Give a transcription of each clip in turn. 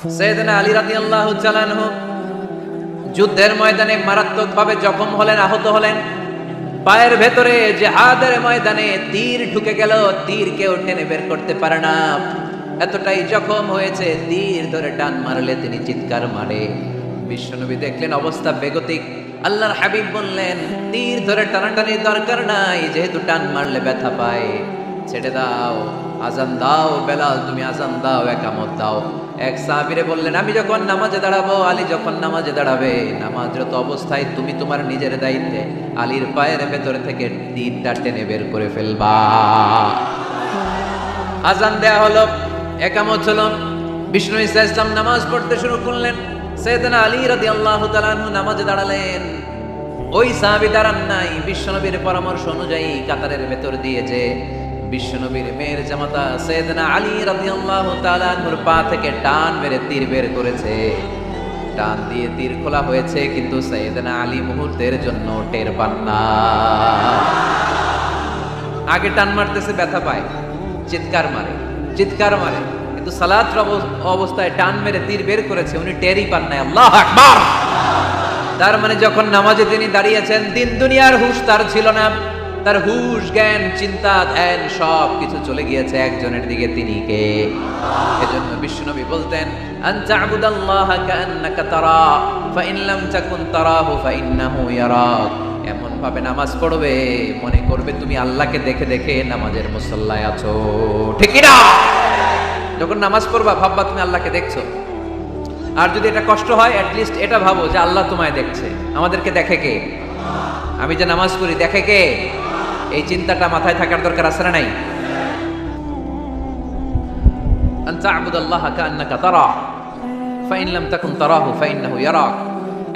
সৈয়দনা আলী রাদিয়াল্লাহু চালানহু যুদ্ধের ময়দানে মারাত্মকভাবে জখম হলেন, আহত হলেন। পায়ের ভেতরে জেহাদের ময়দানে তীর ঢুকে গেল, তীর কেউ টেনে বের করতে পারে না। এতটাই জখম হয়েছে, তীর ধরে টান মারলে তিনি চিৎকার মারে। বিশ্বনবী দেখলেন অবস্থা বেগতিক। আল্লাহর হাবিব বললেন, তীর ধরে টানাটানির দরকার নাই, যেহেতু টান মারলে ব্যথা পায়। ছেড়ে দাও, আজান দাও বেলাল, তুমি আজান দাও, একামত দাও। এক সাহাবিরে বললেন, আমি যখন নামাজে দাঁড়াবো, আলী যখন নামাজে দাঁড়াবে, নামাজরত অবস্থায় তুমি তোমার নিজের দায়িত্বে আলীর পায়ের ভেতরে থেকে তীরটা টেনে বের করে ফেলবা। আজান দেয়া হলো, একামত হলো। বিষ্ণু ইসা ইসলাম নামাজ পড়তে শুরু করলেন। সৈয়দনা আলী রাদিয়াল্লাহু তাআলা আনহু নামাজে দাঁড়ালেন। ওই সাহাবি দাঁড়ান নাই। বিশ্বনবীর পরামর্শ অনুযায়ী কাতারের ভেতর দিয়ে যে বিশ্বনবীর মেয়ের জামাতা সৈয়দনা আলী রাদিয়াল্লাহু তাআলা আনহুর পা থেকে টান মেরে তীর বের করেছে। টান দিয়ে তীর খোলা হয়েছে, কিন্তু সৈয়দনা আলী মুহূর্তের জন্য টের পান না। আগে টান মারতেছে, ব্যথা পায়, চিৎকার মারে চিৎকার মারে, কিন্তু সালাত অবস্থায় টান মেরে তীর বের করেছে, উনি টেরই পান নাই। আল্লাহ আকবার! তার মানে যখন নামাজে তিনি দাঁড়িয়েছেন, দিন দুনিয়ার হুশ তার ছিল না। তার হুশ, জ্ঞান, চিন্তা, ধ্যান সব কিছু চলে গিয়েছে একজনের দিকে, তিনি কে? এজন্য বিশ্বনবী বলতেন, আন তা'বুদাল্লাহা কাআন্নাকা তারা, ফাইন লাম তাকুন তারাহু ফাইন্নাহু ইয়ারাক। এমন ভাবে নামাজ পড়বে, মনে করবে তুমি আল্লাহকে দেখে দেখে নামাজের মুসল্লায় আছো। ঠিক না যখন নামাজ পড়বা, ভাববা তুমি আল্লাহকে দেখছ। আর যদি এটা কষ্ট হয় লিস্ট এটা ভাবো যে আল্লাহ তোমায় দেখছে। আমাদেরকে দেখে কে? আমি যে নামাজ পড়ি, দেখে কে? এই চিন্তাটা মাথায় থাকার দরকার আছে না নাই?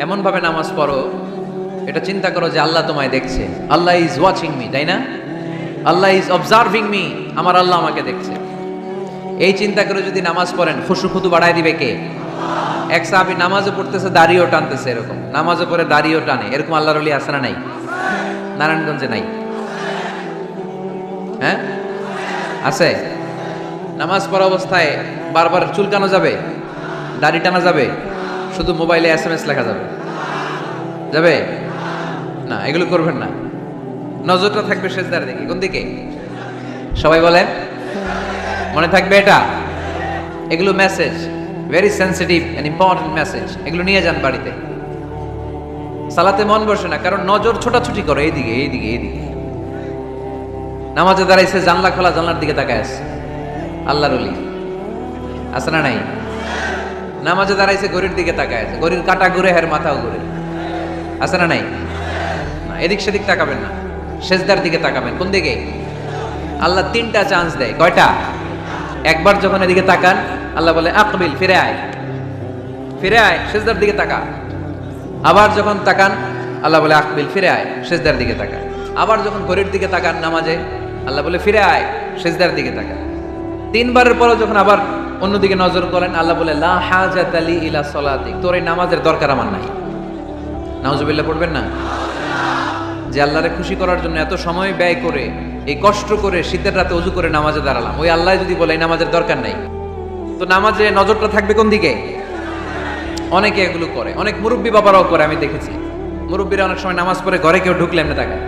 এমন ভাবে নামাজ পড়ো, এটা চিন্তা করো যে আল্লাহ তোমায় দেখছে। আল্লাহ ইজ ওয়াচিং মি তাই না? আল্লাহ ইজ অবজার্ভিং মি আমার আল্লাহ আমাকে দেখছে। এই চিন্তা করে যদি নামাজ পড়েন, খুশু খুদু বাড়ায় দিবে কে? এক সাহাবি নামাজও পড়তেছে, দাড়িও টানতেছে এরকম। নামাজও পড়ে দাড়িও টানে, এরকম আল্লাহর আছে না নাই? নারায়ণগঞ্জে নাই। হ্যাঁ? আছে? নামাজ পড়া অবস্থায় বারবার চুলকানো যাবে? দাড়ি টানা যাবে? শুধু মোবাইলে এস এম এস লেখা যাবে? যাবে? না, এগুলো করবেন না। নজরটা থাকবে শেষদার দিকে। কোন দিকে? সবাই বলেন। মনে থাকবে এটা? এগুলো message very sensitive and important message এগুলো নিয়ে যান বাড়িতে। সালাতে মন বসে না, কারণ নজর ছোটাছুটি করে। এইদিকে এইদিকে এইদিকে। নামাজে দাঁড়াইছে, জানলা খোলা, জানলার দিকে তাকায় আছে। আল্লাহর অলি আছে না নাই? নামাজে দাঁড়াইছে গরির দিকে তাকায় আছে। গরির কাটা ঘুরে, হের মাথাও ঘুরে। আছে না নাই? এদিক সেদিক তাকাবেন না। শেষদার দিকে তাকাবেন। কোন দিকে? আল্লাহ তিনটা চান্স দেয়। কয়টা? একবার যখন এদিকে তাকান, আল্লাহ বলে, আকবিল, ফিরে আয়। ফিরে আয় শেষদার দিকে তাকা। আবার যখন তাকান, আল্লাহ বলে, আকবিল, ফিরে আয়। শেষদার দিকে তাকা আবার যখন ঘড়ির দিকে তাকান নামাজে আল্লাহ বলে, ফিরে আয় শেষদার দিকে তাকা তিনবারের পরে যখন আবার অন্যদিকে নজর করেন, আল্লাহ বলে, লা হাজাত আলি ইলা সলাতিক, তোর এই নামাজের দরকার আমার নাই। নাউজুবিল্লাহ পড়বেন না? যে আল্লাহরে খুশি করার জন্য এত সময় ব্যয় করে, এই কষ্ট করে শীতের রাতে অজু করে নামাজে দাঁড়ালাম, ওই আল্লাহ যদি বলে, এই নামাজের দরকার নাই। তো নামাজে নজরটা থাকবে কোন দিকে? অনেকে এগুলো করে, অনেক মুরব্বী বাবারাও করে, আমি দেখেছি। মুরব্বীরা অনেক সময় নামাজ পড়ে ঘরে কেউ ঢুকলে এমনি তাকায়।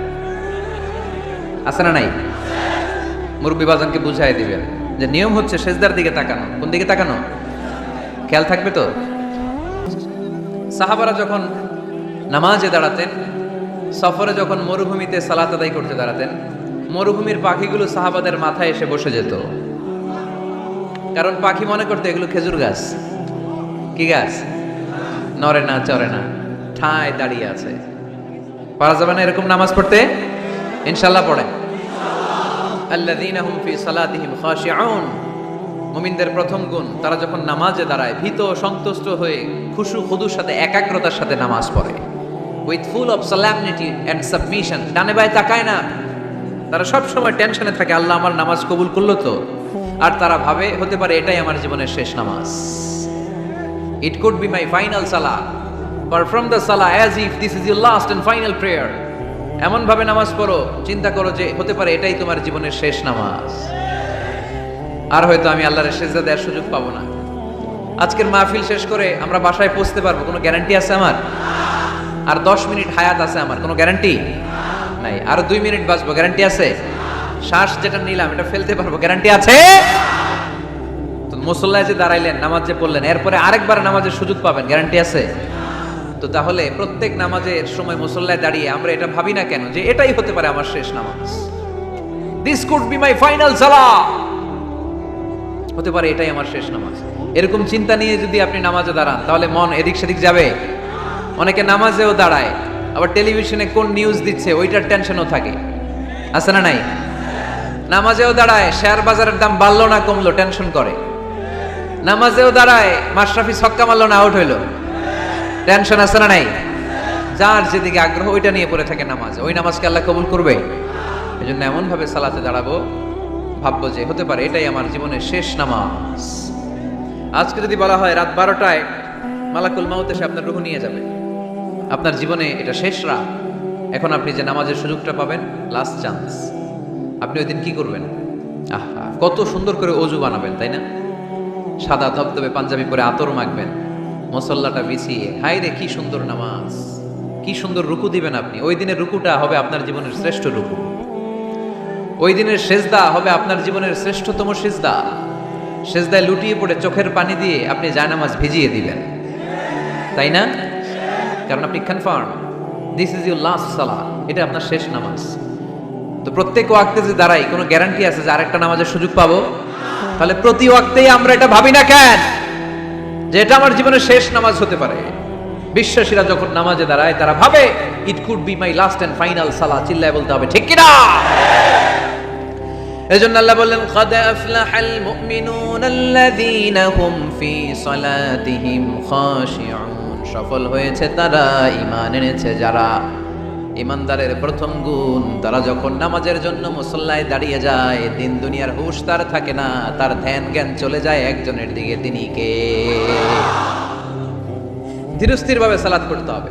আছে না নাই? মুরব্বী বাজানকে বুঝাই দিবেন যে নিয়ম হচ্ছে শেষদার দিকে তাকানো। কোন দিকে তাকানো? খেয়াল থাকবে তো? সাহাবারা যখন নামাজে দাঁড়াতেন, সফরে যখন মরুভূমিতে সালাত আদায় করতে দাঁড়াতেন, মরুভূমির পাখিগুলো সাহাবাদের মাথায় এসে বসে যেত। কারণ পাখি মনে করতে এগুলো খেজুর গাছ। কি গাছ? নরে না চরে না, ঠায় দাঁড়িয়ে আছে। পারা যাবে না এরকম নামাজ পড়তে? ইনশাল্লাহ পড়েন আল্লাযীনা হুম ফি সালাতিহিম খাশিউন। মুমিনদের প্রথম গুণ, তারা যখন নামাজে দাঁড়ায়, ভীত সন্তুষ্ট হয়ে খুশু খুদুর সাথে, একাগ্রতার সাথে নামাজ পড়ে। With full of solemnity and submission ডানে বাই তাকায় না। তারা সব সময় টেনশনে থাকে, আল্লাহ আমার নামাজ কবুল করল তো? আর তারা ভাবে, হতে পারে এটাই আমার জীবনের শেষ নামাজ। It could be my final সালা পারফর্ম দ্য সালা as if this is your last and final prayer এমন ভাবে নামাজ পড়ো, চিন্তা করো যে হতে পারে এটাই তোমার জীবনের শেষ নামাজ। আর হয়তো আমি আল্লাহর সেজদা দেওয়ার সুযোগ পাবো না। আজকের মাহফিল শেষ করে আমরা বাসায় পৌঁছতে পারব, কোনো গ্যারান্টি আছে আমার? আর দশ মিনিট হায়াত আছে আমার, কোনো গ্যারান্টি? নাই। আর দুই মিনিট বাঁচবো, গ্যারান্টি আছে? শ্বাস যেটা নিলাম, এটা ফেলতে পারব, গ্যারান্টি আছে? মুসল্লায় যে দাঁড়াইলেন, নামাজ যে পড়লেন, এরপরে আরেকবার নামাজের সুযোগ পাবেন, গ্যারান্টি আছে? তো তাহলে প্রত্যেক নামাজের সময় মুসল্লায় দাঁড়িয়ে আমরা এটা ভাবি না কেন যে এটাই হতে পারে আমার শেষ নামাজ? This could be my final সালা হতে পারে এটাই আমার শেষ নামাজ। এরকম চিন্তা নিয়ে যদি আপনি নামাজে দাঁড়ান, তাহলে মন এদিক সেদিক যাবে। অনেকে নামাজেও দাঁড়ায়, আবার টেলিভিশনে কোন নিউজ দিচ্ছে, ওইটার টেনশনও থাকে। আছে না নাই? নামাজেও দাঁড়ায়, শেয়ার বাজারের দাম বাড়লো না কমলো টেনশন করে। নামাজেও দাঁড়ায়, মাশরাফি ছক্কা মারলো না আউট হইল। টেনশন আছে না নাই? যার যেদিকে আগ্রহ, ওইটা নিয়ে পড়ে থাকে নামাজ। ওই নামাজকে আল্লাহ কবুল করবে। এই জন্য এমনভাবে সালাতে দাঁড়াবো, ভাববো যে হতে পারে এটাই আমার জীবনের শেষ নামাজ। আজকে যদি বলা হয় রাত বারোটায় মালাকুল মাউত এসে আপনার রুহু নিয়ে যাবে। আপনার জীবনে এটা শেষ রাত। এখন আপনি যে নামাজের সুযোগটা পাবেন লাস্ট চান্স আপনি ওই দিন কি করবেন? আহা, কত সুন্দর করে অজু বানাবেন, তাই না? সাদা ধবধবে পাঞ্জাবি পরে আতর মাখবেন। মসল্লাটা বিছিয়ে হাই রে, কি সুন্দর নামাজ, কি সুন্দর রুকু দিবেন আপনি। ওই দিনের রুকুটা হবে আপনার জীবনের শ্রেষ্ঠ রুকু। ওই দিনের সেজদা হবে আপনার জীবনের শ্রেষ্ঠতম সেজদা। সেজদায় লুটিয়ে পড়ে চোখের পানি দিয়ে আপনি জায়নামাজ ভিজিয়ে দিবেন। তাই না? কারণ আপনি confirm this is your last সালা এটা আপনার শেষ নামাজ। তো প্রত্যেক ওয়াক্তে যে দাঁড়াই, কোনো গ্যারান্টি আছে যে আরেকটা নামাজের সুযোগ পাবো? তাহলে প্রতি ওয়াক্তেই আমরা এটা ভাবি না কেন? যে এটা আমার জীবনের শেষ নামাজ হতে পারে বিশ্বাসীরা যখন নামাজে দাঁড়ায় তারা ভাবে it could be my last and final সালা চিল্লায় বলতে হবে ঠিক কিনা এজন্য আল্লাহ বললেন قد أفلح المؤمنون الذين هم في صلاتهم خاشعون সফল হয়েছে তারা ঈমান এনেছে যারা ইমানদারের প্রথম গুণ, তারা যখন নামাজের জন্য মুসল্লায় দাঁড়িয়ে যায় দিন দুনিয়ার হুশ তার থাকে না, তার ধ্যান জ্ঞান চলে যায় একজনের দিকে, তিনি কে? ধীরস্থির ভাবে সালাত করতে হবে।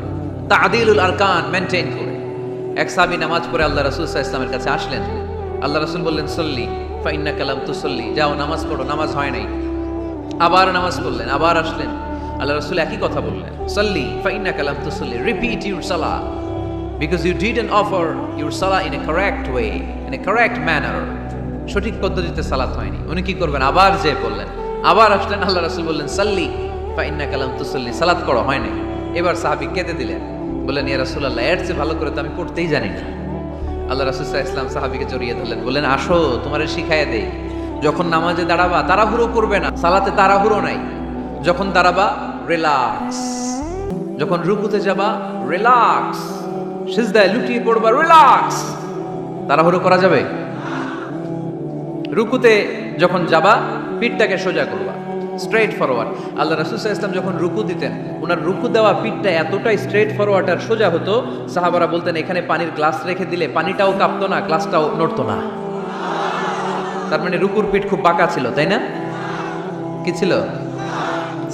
তাদিলুল আরকান মেনটেন করে। এক সাহাবী নামাজ পড়ে আল্লাহ রাসূল ইসলামের কাছে আসলেন। আল্লাহ রসুল বললেন, সল্লি ফাইন্না কালাম তুসল্লি। যাও, নামাজ পড়ো, নামাজ হয় নাই। আবার নামাজ পড়লেন, আবার আসলেন। আল্লাহ রসুল একই কথা বললেন, সল্লি ফাইন্না কালাম তুসল্লি। Repeat your Salah you did an offer your Salah in a correct way in a correct manner সঠিক পদ্ধতিতে সালাত হয়নি। উনি কি করবেন? আবার যে বললেন। আবার আসলেন, আল্লাহ রাসূল বললেন, সাল্লি। ফাইন্না কালাম তুসল্লি। সালাত করো, হয় নাই? এবার সাহাবী কেঁদে দিলেন। বললেন, ইয়া রাসূলুল্লাহ, এর চেয়ে ভালো করে তো আমি পড়তেই জানি না। আল্লাহ রাসূল ইসলাম সাহাবীকে জড়িয়ে ধরলেন। বললেন, আসো, তোমারে শিখাইয়া দেই। যখন নামাজে দাঁড়াবা, তাড়াহুড়ো করবে না। সালাতে তাড়াহুড়ো নাই। যখন দাঁড়াবা, রিল্যাক্স। যখন রুকুতে যাবা, রিল্যাক্স। সিজদায় লুটিয়ে পড়বা রিল্যাক্স তাড়াহুড়ো করা যাবে? রুকুতে যখন যাবা, পিঠটাকে সোজা করবা। স্ট্রেট ফরওয়ার্ড আল্লাহ রাসুল ইসলাম যখন রুকু দিতেন ওনার রুকু দেওয়া পিঠটা এতটাই স্ট্রেট ফরওয়ার্ড আর সোজা হতো, সাহাবারা বলতেন, এখানে পানির গ্লাস রেখে দিলে পানিটাও কাঁপতো না গ্লাসটাও নড়তো না। তার মানে রুকুর পিঠ খুব বাঁকা ছিল, তাই না? কি ছিল?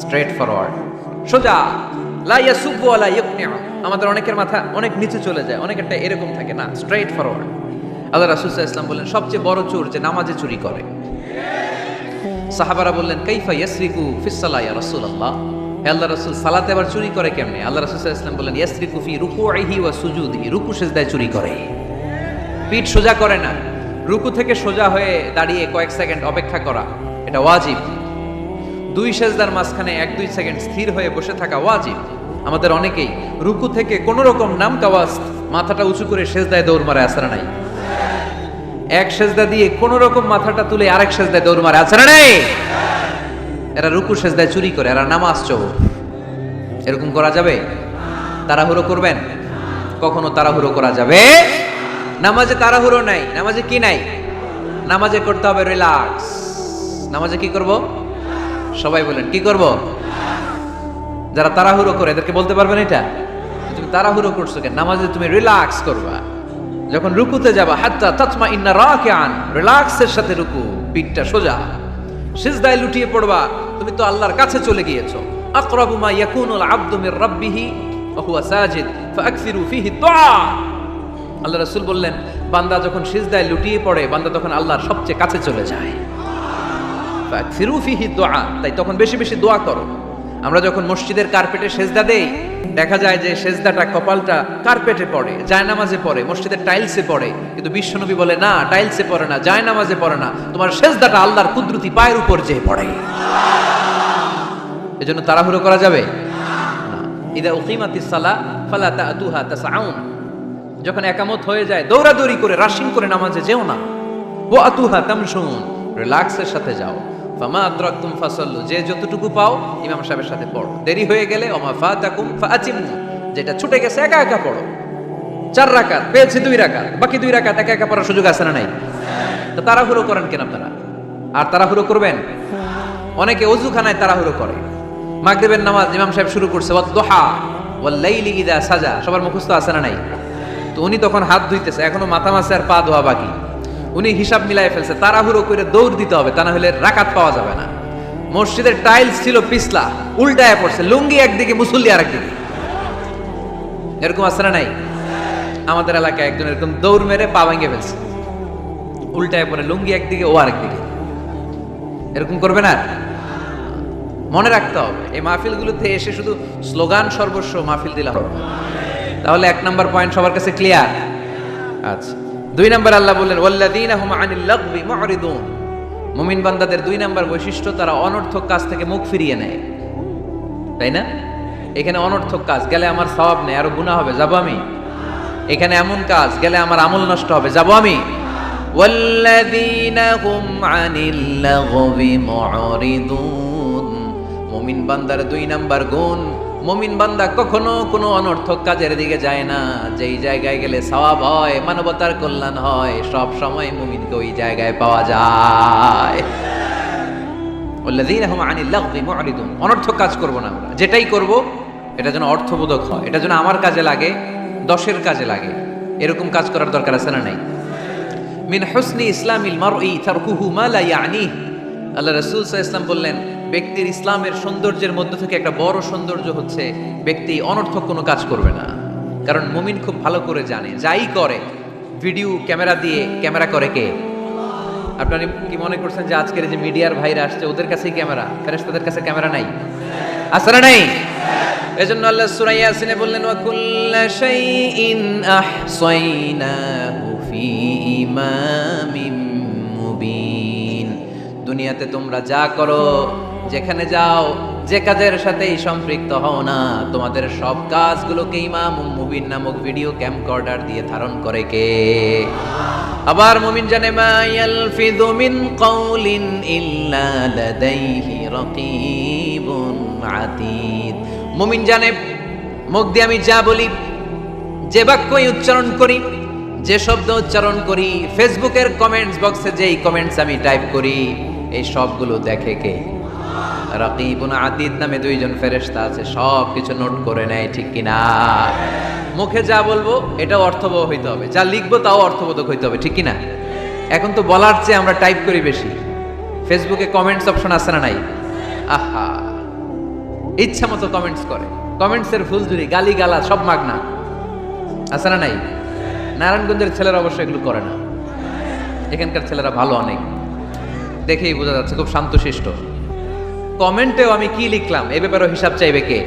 স্ট্রেট ফরওয়ার্ড সোজা। লা ইয়াসুবু ইয়াকনিউ আমাদের অনেকের মাথা অনেক নিচে চলে যায়, অনেকেরটা এরকম থাকে, না স্ট্রেট ফরওয়ার্ড আল্লাহ রাসূল ইসলাম বলেন, সবচেয়ে বড় চোর যে নামাজে চুরি করে। সাহাবারা বললেন, কাইফা ইয়াসরিকু ইয়া হে আল্লাহ সালাতে আবার চুরি করে কেমনে? আল্লাহ বললেন ইয়াসরিকু ফি ওয়া রুকু সিজদায় চুরি করে। পিঠ সোজা করে না, রুকু থেকে সোজা হয়ে দাঁড়িয়ে কয়েক সেকেন্ড অপেক্ষা করা, এটা ওয়াজিব। দুই সেজদার মাঝখানে এক দুই সেকেন্ড স্থির হয়ে বসে থাকা ওয়াজিব। আমাদের অনেকেই রুকু থেকে কোনো রকম নাম কাওয়াজ মাথাটা উঁচু করে সেজদায় দৌড় মারে আসরা নাই? এক সেজদা দিয়ে কোন রকম মাথাটা তুলে আরেক সেজদায় দৌড় মারে না নেই? এরা রুকু সেজদায় চুরি করে, এরা নামাজ চোর। এরকম করা যাবে? তাড়াহুড়ো করবেন? কখনো তাড়াহুড়ো করা যাবে? নামাজে তাড়াহুড়ো নাই, নামাজে কি নাই? নামাজে করতে হবে রিল্যাক্স। নামাজে কি করব? সবাই বলেন, কি করব? যারা তাড়াহুড়ো করে, এদেরকে বলতে পারবেন এটা? তুমি তাড়াহুড়ো করছ কেন? নামাজে তুমি রিল্যাক্স করবা। যখন রুকুতে যাবা, হাত্তা তাতমা ইন্না রাকিআন রিল্যাক্সের সাথে রুকু, পিঠটা সোজা। সিজদায় লুটিয়ে পড়বা, তুমি তো আল্লাহর কাছে চলে গিয়েছো। আকরাবু মা ইয়াকুনুল আবদু মির রাব্বিহি ওয়া হুয়া সাজিদ, ফাআকসিরু ফিহি দুআ আল্লাহ রাসূল বললেন, বান্দা যখন সিজদায় লুটিয়ে পড়ে, বান্দা তখন আল্লাহর সবচেয়ে কাছে চলে যায়। ফাকসিরু ফিহি দোয়া, তাই তখন বেশি বেশি দোয়া করো। আমরা যখন মসজিদের কার্পেটে সেজদা দেই, দেখা যায় যে সেজদাটা কপালটা কার্পেটে পড়ে, জায়নামাজে পড়ে, মসজিদের টাইলসে পড়ে। কিন্তু বিশ্বনবী বলে, না, টাইলসে পড়ে না, জায়নামাজে পড়ে না। তোমার সেজদাটা আল্লাহর কুদরতি পায়ের উপর যেয়ে পড়ে। এজন্য তাড়াহুড়ো করা যাবে? ইদা উকিমাতিস সালা ফালা তাতুহা তাসাউন। যখন একামত হয়ে যায়, দৌড়াদৌড়ি করে রাশিং করে নামাজে যেও না। ও আতুহা তামশুন রিল্যাক্সের সাথে যাও। ফামা আদরাকতুম ফাসাল্লু, যে যতটুকু পাও ইমাম সাহেবের সাথে পড়ো। দেরি হয়ে গেলে ওমা ফাতাকুম ফাআতিমু যেটা ছুটে গেছে একা একা পড়ো। চার রাকাত, পেয়েছে দুই রাকাত, বাকি দুই রাকাত একা একা পড়ার সুযোগ আছে না নাই? তো তাড়াহুড়ো করেন কেন আপনারা? আর তাড়াহুড়ো করবেন? অনেকে অজুখানায় তাড়াহুড়ো করে। মাগরিবের নামাজ ইমাম সাহেব শুরু করছে, ওয়াদ-দুহা, ওয়াল-লাইলি ইযা সাজা, সবার মুখস্থ আছে না নাই? তো উনি তখন হাত ধুইতেছে, এখনও মাথা মাসে আর পা ধোয়া বাকি। উনি হিসাব মিলাই ফেলছে, তাড়াহুড়ো করে দৌড় দিতে হবে, তা না হলে রাকাত পাওয়া যাবে না। মসজিদের টাইলস ছিল পিছলা, উল্টায় পড়ছে, লুঙ্গি একদিকে, মুসল্লি আরেকদিকে। এরকম আছে না নাই? আমাদের এলাকায় একজন এরকম দৌড় মেরে পা ভেঙে ফেলছে। উল্টায় পড়ে, লুঙ্গি একদিকে, ও আরেকদিকে। এরকম করবে না? মনে রাখতে হবে, এই মাহফিলগুলোতে এসে শুধু স্লোগান সর্বস্ব মাহফিল দিলে হবে তাহলে এক নাম্বার পয়েন্ট সবার কাছে ক্লিয়ার আচ্ছা। দুই নাম্বার আল্লাহ বললেন ওল্লাদিন আহম আনিল লাগবি মুরিদুন। মুমিন বান্দাদের দুই নাম্বার বৈশিষ্ট্য, তারা অনর্থক কাজ থেকে মুখ ফিরিয়ে নেয়। তাই না? এখানে অনর্থক কাজ, গেলে আমার স্বভাব নেই, আরও গুণা হবে, যাব আমি। এখানে এমন কাজ, গেলে আমার আমল নষ্ট হবে, যাব আমি। আনিল মুমিন বান্দার দুই নাম্বার গুণ মুমিন বান্দা কখনো কোনো অনর্থক কাজের দিকে যায় না। যেই জায়গায় গেলে সওয়াব হয়, মানবতার কল্যাণ হয়, সব সময় মুমিনকে ওই জায়গায় পাওয়া যায়। অনর্থক কাজ করব না আমরা। যেটাই করব, এটা যেন অর্থবোধক হয়। এটা যেন আমার কাজে লাগে, দশের কাজে লাগে। এরকম কাজ করার দরকার আছে না নাই? মিন হুসনি ইসলামিল মারই তারকুহু মা লা ইয়ানি আল্লাহ রাসূল সাল্লাল্লাহু আলাইহি বললেন ব্যক্তির ইসলামের সৌন্দর্যের মধ্য থেকে একটা বড় সৌন্দর্য হচ্ছে, ব্যক্তি অনর্থক কোনো কাজ করবে না। কারণ মুমিন খুব ভালো করে জানে, যাই করে, ভিডিও, ক্যামেরা দিয়ে, ক্যামেরা করে কে? আপনারা কি মনে করছেন যে আজকের যে মিডিয়ার ভাইরা আসছে, ওদের কাছেই ক্যামেরা? ফেরেশতাদের কাছে ক্যামেরা নাই? না নাই? এজন্য আল্লাহ সূরা ইয়াসিনে বললেন, ওয়া কুল্লা শাইইন আহসাইনাহু ফি ইমামিম মুবিন। দুনিয়াতে তোমরা যা করো যেখানে যাও, যে কাজের সাথেই সম্পৃক্ত হও না। তোমাদের সব কাজগুলোকে ইমাম মুবিন নামক ভিডিও ক্যামকর্ডার দিয়ে ধারণ করে কে? আবার মুমিন জানে, মা ইয়ালফিযু মিন কাউলিন ইল্লা লাদাইহি রাকীবুন আতীদ। মুমিন জানে, মুখ দিয়ে আমি যা বলি, যে বাক্যই উচ্চারণ করি, যে শব্দ উচ্চারণ করি, ফেসবুকের কমেন্টস বক্সে যেই কমেন্টস আমি টাইপ করি, এই সবগুলো দেখে কে? রাকিবুন আতিদ নামে দুইজন ফেরেশতা আছে সব কিছু নোট করে নেয়, ঠিক কিনা? মুখে যা বলব, এটাও অর্থবহ হইতে হবে। যা লিখব, তাও অর্থবোধক হইতে হবে, ঠিক কিনা? এখন তো বলার চেয়ে আমরা টাইপ করি বেশি। ফেসবুকে কমেন্টস অপশন আছে না নাই? আহা! ইচ্ছা মতো কমেন্টস করে। কমেন্টসের ফুলঝুরি গালি গালা সব মাগনা। আছে না নাই? নারায়ণগঞ্জের ছেলেরা অবশ্য এগুলো করে না। এখানকার ছেলেরা ভালো অনেক। দেখেই বোঝা যাচ্ছে, খুব শান্তশিষ্ট। কমেন্টেও আমি কি লিখলাম? এ ব্যাপারেও হিসাব চাইবে কে?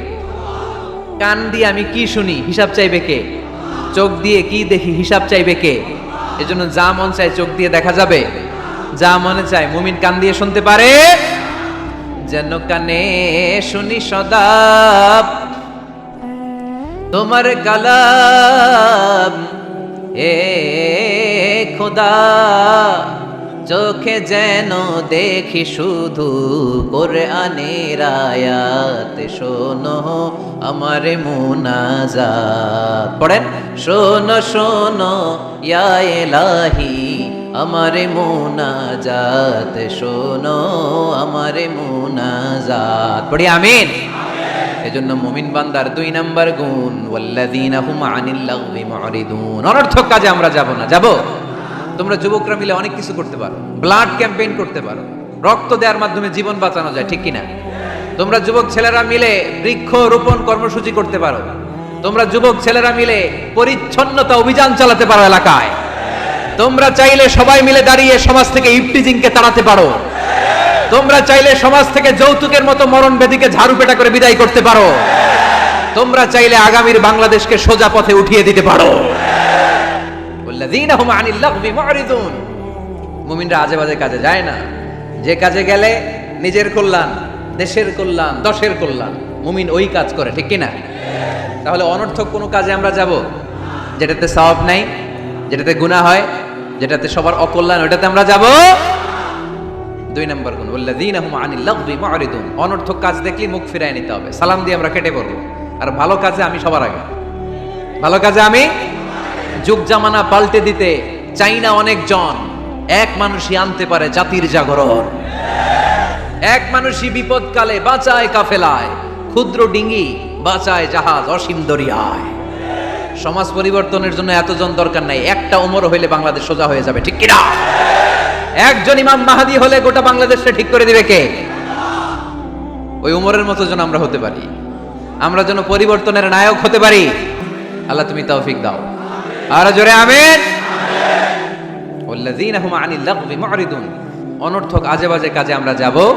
কান দিয়ে আমি কি শুনি, হিসাব চাইবে কে? চোখ দিয়ে কি দেখি, হিসাব চাইবে কে? এজন্য যা মন চায় চোখ দিয়ে দেখা যাবে। যা মনে চায় মুমিন কান দিয়ে শুনতে পারে। যেন কানে শুনি সদা। তোমার কালাম, এ খোদা। চোখে যেন দেখি শুধু করে আনের আয়াত। শোনো আমার মুনাজাত। পড়েন? শোনো শোনো, ইয়া এলাহি আমার মুনাজাত। শোনো আমার মুনাজাত। পড়ি, আমিন। এজন্য মুমিন বান্দার দুই নাম্বার গুণ, ওয়াল্লাযীনা হুম আনিল লাগবি মুরিদুন অনর্থক কাজে আমরা যাব না। যাব? তোমরা যুবকরা মিলে অনেক কিছু করতে পারো। ব্লাড ক্যাম্পেইন করতে পারো। রক্ত দেওয়ার মাধ্যমে জীবন বাঁচানো যায়, ঠিক কিনা? তোমরা যুবক ছেলেরা মিলে বৃক্ষ রোপণ কর্মসূচি করতে পারো। তোমরা যুবক ছেলেরা মিলে পরিচ্ছন্নতা অভিযান চালাতে পারো এলাকায়। তোমরা চাইলে সবাই মিলে দাঁড়িয়ে সমাজ থেকে ইফটিজিংকে তাড়াতে পারো। তোমরা চাইলে সমাজ থেকে যৌতুকের মতো মরণ বেদিকে ঝাড়ু পেটা করে বিদায় করতে পারো। তোমরা চাইলে আগামীর বাংলাদেশকে সোজা পথে উঠিয়ে দিতে পারো। মুমিনরা আজে বাজে কাজে যায় না। যে কাজে গেলে নিজের কল্যাণ, দেশের কল্যাণ, দশের কল্যাণ, মুমিন ওই কাজ করে, ঠিক কি না তাহলে অনর্থক কোনো কাজে আমরা যাব? যেটাতে সওয়াব নাই, যেটাতে গুনাহ হয়, যেটাতে সবার অকল্যাণ ওটাতে আমরা যাব? দুই নম্বর গুণ ওয়াল্লাযীনা হুম আনিল লাগবি মুআরিদুন অনর্থক কাজ দেখলে মুখ ফিরায় নিতে হবে। সালাম দিয়ে আমরা কেটে পড়ব। আর ভালো কাজে আমি সবার আগে। ভালো কাজে আমি যুগ জামানা পাল্টে দিতে চাই না অনেকজন। এক মানুষই আনতে পারে জাতির জাগরণ। এক মানুষই বিপদকালে বাঁচায় কাফেলায়। ক্ষুদ্র ডিঙ্গি বাঁচায় জাহাজ অসীম দরিয়ায়। সমাজ পরিবর্তনের জন্য এতজন দরকার নাই। একটা ওমর হইলে বাংলাদেশ সোজা হয়ে যাবে, ঠিক কিনা? একজন ইমাম মাহাদি হলে গোটা বাংলাদেশটা ঠিক করে দিবে কে? ওই উমরের মতো যেন আমরা হতে পারি। আমরা যেন পরিবর্তনের নায়ক হতে পারি। আল্লাহ তুমি তৌফিক দাও। আর জোরে আমিন। অনর্থক আজে বাজে কাজে আমরা যাব।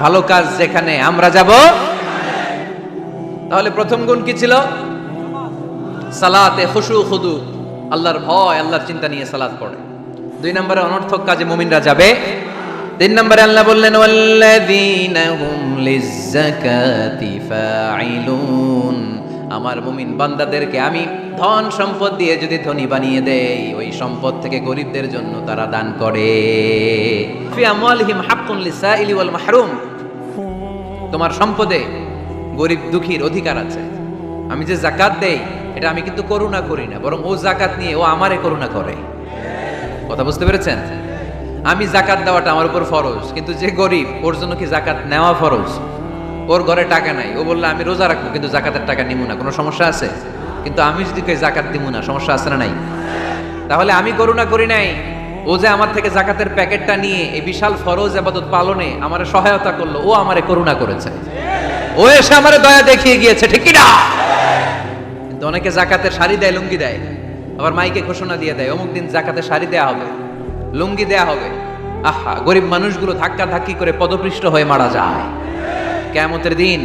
ভালো কাজ যেখানে আমরা যাব। তাহলে প্রথম গুণ কি ছিল? সালাতে খুশু খুদু। আল্লাহর ভয়, আল্লাহর চিন্তা নিয়ে সালাত পড়ে। দুই নম্বরে অনর্থক কাজে মুমিনরা যাবে। তিন নম্বরে আল্লাহ বললেন, ওয়াল্লাযীনা হুম লিজ্জাকাতি ফাইলুন আমার মুমিন বান্দাদেরকে আমি ধন সম্পদ দিয়ে যদি ধনী বানিয়ে দেই, ওই সম্পদ থেকে গরিবদের জন্য তারা দান করে। তোমার সম্পদে গরিব দুঃখীর অধিকার আছে। আমি যে জাকাত দেই, এটা আমি কিন্তু করুণা করি না, বরং ও জাকাত নিয়ে ও আমারে করুণা করে। কথা বুঝতে পেরেছেন? আমি জাকাত দেওয়াটা আমার উপর ফরজ, কিন্তু যে গরিব, ওর জন্য কি জাকাত নেওয়া ফরজ? ওর ঘরে টাকা নাই। ও বললে, আমি রোজা রাখব, কিন্তু জাকাতের টাকা নিব না। কোনো সমস্যা আছে? কিন্তু আমি যদি কই জাকাত দিব না, সমস্যা আছে না নাই? তাহলে আমি করুণা করি নাই। ও যে আমার থেকে জাকাতের প্যাকেটটা নিয়ে এই বিশাল ফরজ আবাদত পালনে আমার সহায়তা করল, ও আমারে করুণা করেছে। ও এসে আমারে দয়া দেখিয়ে গিয়েছে, ঠিক কি না? কিন্তু অনেকে জাকাতের শাড়ি দেয়, লুঙ্গি দেয়। আবার মাইকে ঘোষণা দিয়ে দেয়, অমুক দিন জাকাতের শাড়ি দেয়া হবে, লুঙ্গি দেয়া হবে। আহা, গরিব মানুষগুলো ধাক্কা ধাক্কি করে পদপৃষ্ট হয়ে মারা যায়। কেমতের দিন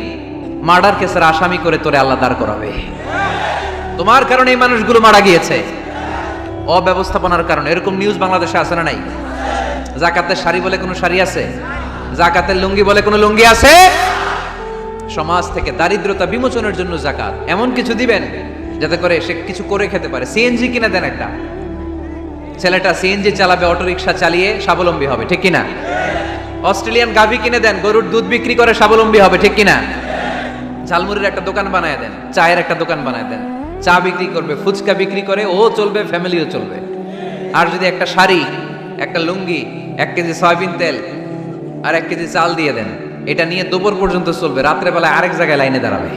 মার্ডার কেসের আসামি করে তোরে আল্লাহ দাঁড় করাবে। তোমার কারণে এই মানুষগুলো মারা গিয়েছে। অব্যবস্থাপনার কারণে। এরকম নিউজ বাংলাদেশে আছে না নাই? জাকাতের শাড়ি বলে কোনো শাড়ি আছে? জাকাতের লুঙ্গি বলে কোনো লুঙ্গি আছে? সমাজ থেকে দারিদ্রতা বিমোচনের জন্য জাকাত। এমন কিছু দিবেন যাতে করে সে কিছু করে খেতে পারে। সিএনজি কিনে দেন একটা। ছেলেটা সিএনজি চালাবে, অটোরিকশা চালিয়ে স্বাবলম্বী হবে। ঠিক কিনা? অস্ট্রেলিয়ান গাভি কিনে দেন, গরুর দুধ বিক্রি করে স্বাবলম্বী হবে, ঠিক কিনা? ঝালমুড়ির একটা দোকান বানায় দেন, চায়ের একটা দোকান বানায় দেন, চা বিক্রি করবে, ফুচকা বিক্রি করে ও চলবে, ফ্যামিলিও চলবে। আর যদি একটা শাড়ি, একটা লুঙ্গি, এক কেজি সয়াবিন তেল আর এক কেজি চাল দিয়ে দেন, এটা নিয়ে দুপুর পর্যন্ত চলবে, রাত্রেবেলায় আরেক জায়গায় লাইনে দাঁড়াবে।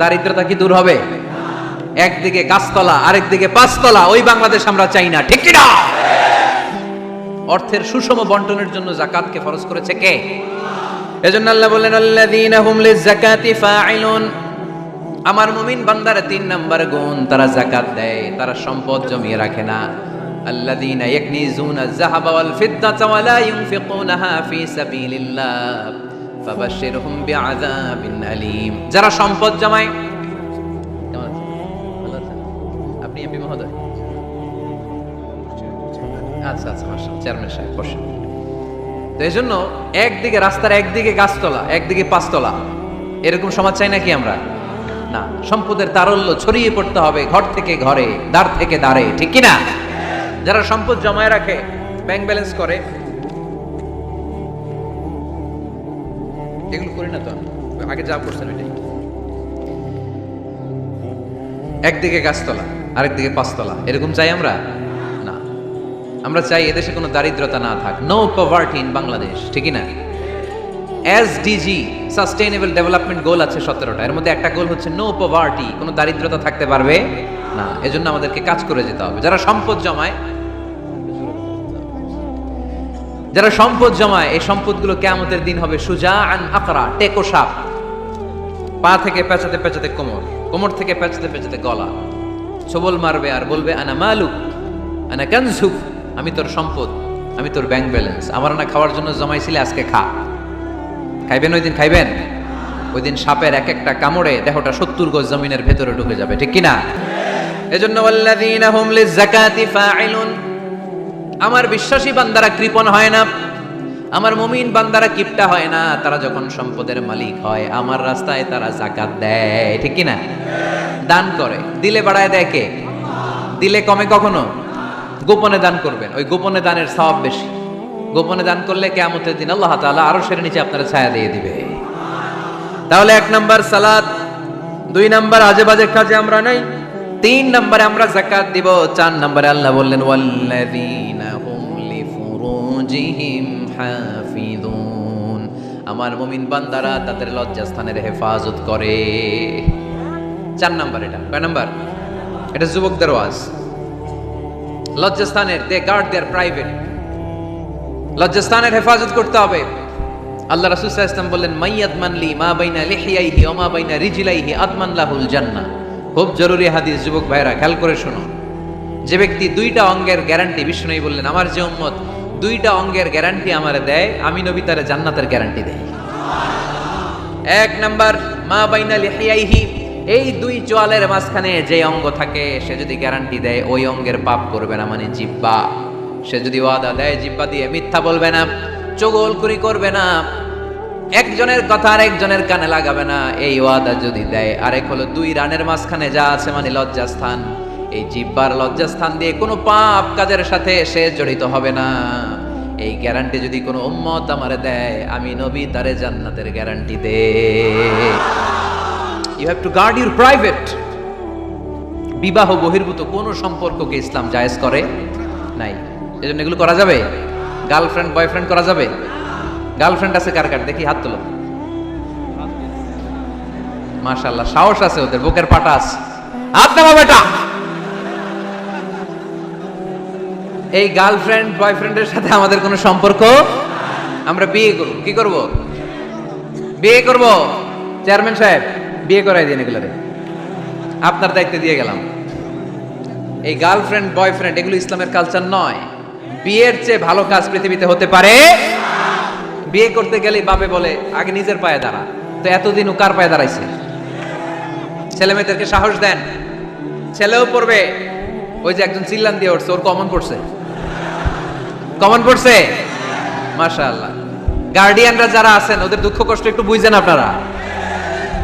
দারিদ্রতা কি দূর হবে? একদিকে গাছতলা, আরেকদিকে পাঁচতলা, ওই বাংলাদেশ আমরা চাই না, ঠিক কিনা? অর্থের সুষম বন্টনের জন্য জাকাতকে ফরজ করেছে কে এজন্য আল্লাহ বললেন আল্লাযীনা হুম লিযাকাতি ফাইলুন আমার মুমিন বান্দার তিন নাম্বার গুণ তারা জাকাত দেয় তারা সম্পদ জমিয়ে রাখে না الذين يكنزون الذهب والفضة ولا ينفقونها في سبيل الله فبشرهم بعذاب أليم যারা সম্পদ জমায় আচ্ছা আচ্ছা চেয়ারম্যান সাহেব তো এই জন্য একদিকে, রাস্তার একদিকে গাছতলা, একদিকে পাঁচতলা। এরকম সমাজ চাই নাকি আমরা? না, সম্পদের তারল্য ছড়িয়ে পড়তে হবে ঘর থেকে ঘরে, দ্বার থেকে ঠিক কি না যারা সম্পদ জমায় রাখে ব্যাংক ব্যালেন্স করে। এগুলো করি না তো। আগে যা করছেন ওইটাই। একদিকে গাছতলা, আরেকদিকে পাঁচতলা। এরকম চাই আমরা? আমরা চাই এদেশে কোনো দারিদ্রতা না থাক। নো পভার্টি ইন বাংলাদেশ ঠিকই না? এসডিজি সাস্টেইনেবল ডেভেলপমেন্ট গোল আছে সতেরোটা। এর মধ্যে একটা গোল হচ্ছে নো পভার্টি কোনো দারিদ্রতা থাকতে পারবে না। এজন্য আমাদেরকে কাজ করে যেতে হবে। যারা সম্পদ জমায়, যারা সম্পদ জমায়, এই সম্পদগুলো কেমতের দিন হবে সুজা আন আকরা টেকো সাপ। পা থেকে পেঁচাতে পেঁচাতে কোমর কোমর থেকে পেঁচাতে পেঁচাতে গলা। ছবল মারবে আর বলবে, আনা মালুক, আনা কানসুক আমি তোর সম্পদ, আমি তোর ব্যাংক ব্যালেন্স আমার না খাওয়ার জন্য জমাইছিলে, আজকে খা। খাইবেন ওই দিন, খাইবেন? ওই দিন সাপের এক একটা কামড়ে দেহটা সত্তর গজ জমিনের ভেতরে ঢুকে যাবে, ঠিক কিনা? এজন্য আমার বিশ্বাসী বান্দারা কৃপণ হয় না। আমার মুমিন বান্দারা কিপটা হয় না। তারা যখন সম্পদের মালিক হয়, আমার রাস্তায় তারা জাকাত দেয়, ঠিক কি না দান করে। দিলে বাড়ায় দেয় কে? দিলে কমে কখনো? গোপনে দান করবেন। ওই গোপনে দানের সওয়াব বেশি। গোপনে দান করলে কেয়ামতের দিন আল্লাহ তাআলা আরও সের নিচে আপনারা ছায়া দিয়ে দিবে। তাহলে এক নাম্বার সালাদ, দুই নাম্বার আজে বাজে কাজে আমরা নাই, তিন নম্বরে আমরা জাকাত দিব, চার নম্বরে আল্লাহ বললেন আমার মুমিন বান্দারা তাদের লজ্জাস্থানের হেফাজত করে। চার নাম্বার এটা। কয় নাম্বার? এটা যুবকদের ওয়াজ। লজ্জাস্থানের দে গার্ড দেয়ার প্রাইভেট লজ্জাস্থানের হেফাজত করতে হবে। আল্লাহ রাসূল ওয়াসাল্লাম বললেন, মাইয়াদ মানলি মা বাইনা লিহিয়াইহি ওয়া মা বাইনা রিজলাইহি আদমান লাহুল জান্নাহ। খুব জরুরি হাদিস, যুবক ভাইরা খেয়াল করে শোনো। যে ব্যক্তি দুইটা অঙ্গের গ্যারান্টি বিষ্ণুই বললেন, আমার যে উম্মত দুইটা অঙ্গের গ্যারান্টি আমারে দেয়, আমি নবী তারে জান্নাতের গ্যারান্টি দেই। এক নাম্বার, মা বাইনা লিহিয়াইহি এই দুই চোয়ালের মাঝখানে যে অঙ্গ থাকে, সে যদি গ্যারান্টি দেয়, ওই অঙ্গের পাপ করবে না মানে জিব্বা। সে যদি ওয়াদা দেয়, জিব্বা দিয়ে মিথ্যা বলবে না, চগলখুরি করবে না, একজনের কথা আর একজনের কানে লাগাবে না, এই ওয়াদা যদি দেয়, আরেক হলো দুই রানের মাঝখানে যা আছে মানে লজ্জাস্থান। এই জিব্বার লজ্জাস্থান দিয়ে কোনো পাপ কাজের সাথে সে জড়িত হবে না। এই গ্যারান্টি যদি কোনো উম্মত আমারে দেয়, আমি নবী তারে জান্নাতের guarantee they you have to guard your private বিবাহ বহির্ভূত কোনো সম্পর্ককে ইসলাম জায়েজ করে নাই। এজন্য এগুলো করা যাবে? গার্লফ্রেন্ড বয়ফ্রেন্ড করা যাবে? গার্লফ্রেন্ড আছে কার কার? দেখি হাত তোলো। মাশাআল্লাহ, সাহস আছে ওদের, বুকের পাটা আছে। হাত নামা বেটা। এই গার্লফ্রেন্ড বয়ফ্রেন্ডের সাথে আমাদের কোনো সম্পর্ক? আমরা বিয়ে করব। কি করব? বিয়ে করব। চেয়ারম্যান সাহেব। বিয়ে করাই দিন এগুলারে আপনার দায়িত্বে দিয়ে গেলাম। এই গার্লফ্রেন্ড বয়ফ্রেন্ড এগুলো ইসলামের কালচার নয়। বিয়ের চেয়ে ভালো কাজ পৃথিবীতে হতে পারে। বিয়ে করতে গেলে বাপে বলে, আগে নিজের পায়ে দাঁড়া। তো এতদিন ও কার পায়ে দাঁড়াইছে? ছেলে মেয়েদেরকে সাহস দেন। ছেলেও পড়বে। ওই যে একজন চিল্লান দিয়ে উঠছে, ওর কমন পড়ছে। কমন পড়ছে? মাশাআল্লাহ। গার্ডিয়ানরা যারা আছেন, ওদের দুঃখ কষ্ট একটু বুঝছেন আপনারা।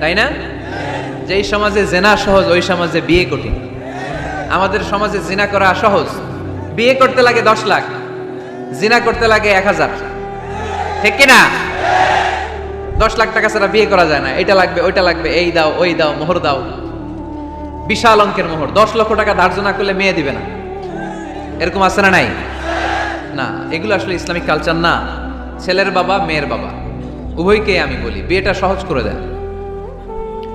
তাই না? যেই সমাজে জেনা সহজ, ওই সমাজে বিয়ে কঠিন। আমাদের সমাজে জিনা করা সহজ। বিয়ে করতে লাগে দশ লাখ, জিনা করতে লাগে এক হাজার। ঠিক কিনা দশ লাখ টাকা ছাড়া বিয়ে করা যায় না। এটা লাগবে, ওইটা লাগবে, এই দাও, ওই দাও, মোহর দাও। বিশাল অঙ্কের মোহর। দশ লক্ষ টাকা ধার্য না করলে মেয়ে দিবে না। এরকম আছে না নাই? না, এগুলো আসলে ইসলামিক কালচার না। ছেলের বাবা, মেয়ের বাবা। উভয়কে আমি বলি, বিয়েটা সহজ করে দেন।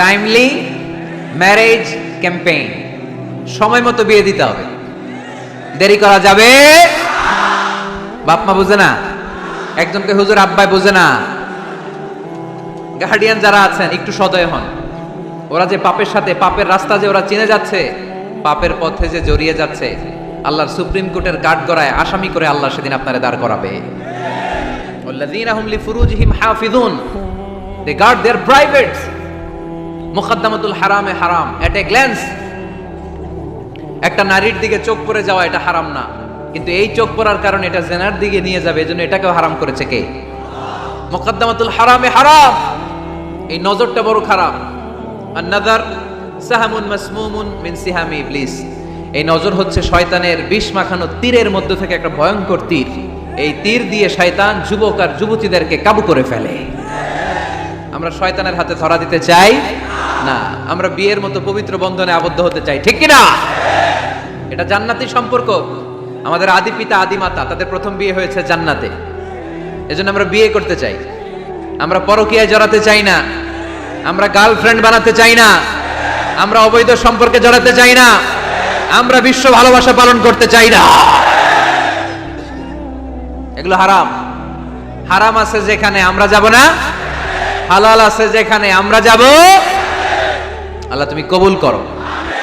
টাইমলি ম্যারেজ ক্যাম্পেইন সময় মতো বিয়ে দিতে হবে দেরি করা যাবে বাপ মা বুঝে না একজনকে হুজুর আব্বাই বুঝে না গার্ডিয়ান যারা আছেন একটু সদয় হন ওরা যে পাপের সাথে পাপের রাস্তা যে ওরা চিনে যাচ্ছে পাপের পথে যে জড়িয়ে যাচ্ছে আল্লাহর সুপ্রিম কোর্টের গার্ড করায় আসামি করে আল্লাহ সেদিন আপনারে দাঁড় করাবে والذين هم لفروجهم حافظون they guard their privates মুকদ্দামাতুল হারামে হারাম এট এ গ্ল্যান্স একটা নারীর দিকে চোখ পড়ে যাওয়া এটা হারাম না। কিন্তু এই চোখ পড়ার কারণে এটা জেনার দিকে নিয়ে যাবে এজন্য এটাকেও হারাম করেছে কে? মোকদ্দমাতুল হারামে হারাম! এই নজরটা বড় খারাপ। আর নাদার সাহামুন মাসমুমুন মিন সিহামি ইবলিস। এই নজর হচ্ছে শয়তানের বিষ মাখানো তীরের মধ্যে থেকে একটা ভয়ঙ্কর তীর। এই তীর দিয়ে শয়তান যুবক আর যুবতীদেরকে কাবু করে ফেলে। আমরা শয়তানের হাতে ধরা দিতে চাই? না, আমরা বিয়ের মতো পবিত্র বন্ধনে আবদ্ধ হতে চাই, ঠিক কি না এটা জান্নাতি সম্পর্ক। আমাদের আদি পিতা, আদি মাতা, তাদের প্রথম বিয়ে হয়েছে জান্নাতে। এজন্য আমরা বিয়ে করতে চাই। আমরা পরকীয়ায় জড়াতে চাই না। আমরা গার্লফ্রেন্ড বানাতে চাই না। আমরা অবৈধ সম্পর্কে জড়াতে চাই না। আমরা বিশ্ব ভালোবাসা পালন করতে চাই না। এগুলো হারাম। হারাম আছে যেখানে আমরা যাব না। হালাল আছে যেখানে আমরা যাব? আল্লাহ তুমি কবুল করো।